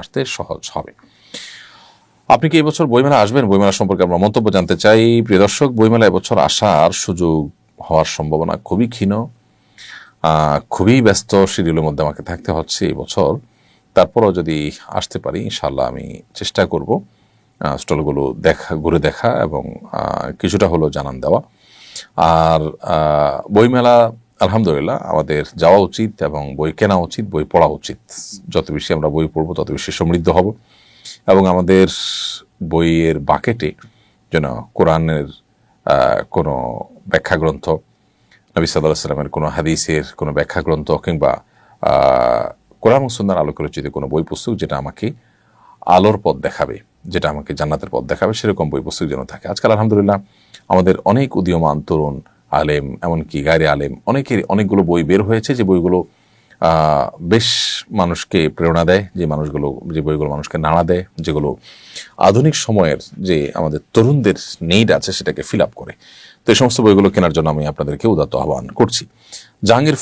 আসতে সহজ হবে। আপনি কি এবছর বইমেলা আসবেন? বইমেলা সম্পর্কে আমরা মন্তব্য জানতে চাই। প্রিয় দর্শক বইমেলা এবছর আসার সুযোগ হওয়ার সম্ভাবনা খুবই ক্ষীণ। খুবই ব্যস্ত শিডিউলের মধ্যে আমাকে থাকতে হচ্ছে এই বছর। তারপরও যদি আসতে পারি ইনশাল্লাহ আমি চেষ্টা করব স্টলগুলো দেখা, ঘুরে দেখা এবং কিছুটা হলেও জানান দেওয়া। আর বইমেলা আলহামদুলিল্লাহ, আমাদের যাওয়া উচিত এবং বই কেনা উচিত, বই পড়া উচিত। যত বেশি আমরা বই পড়ব, তত বেশি সমৃদ্ধ হব। এবং আমাদের বইয়ের বাকেটে যেন কোরআনের কোনো ব্যাখ্যা গ্রন্থ নবী সাল্লাহ সাল্লামের কোনো হাদিসের কোনো ব্যাখ্যা গ্রন্থ কিংবা কোরআন ও সুন্নার আলোকে রচিত কোনো বই পুস্তক যেটা আমাকে আলোর পথ দেখাবে, যেটা আমাকে জান্নাতের পথ দেখাবে, সেরকম বই পুস্তক যেন থাকে। আজকাল আলহামদুলিল্লাহ, আমাদের অনেক উদীয়মান তরুণ আলেম, এমনকি গায়রে আলেম, অনেকের অনেকগুলো বই বের হয়েছে যে বইগুলো বেশ মানুষকে প্রেরণা দেয়, যে মানুষগুলো, যে বইগুলো মানুষকে নাড়া দেয়, যেগুলো আধুনিক সময়ের যে আমাদের তরুণদের নেইড আছে সেটাকে ফিল আপ করে। তো এই সমস্ত বইগুলো কেনার জন্য আমি আপনাদেরকে উদাত্ত আহ্বান করছি। জাহাঙ্গীর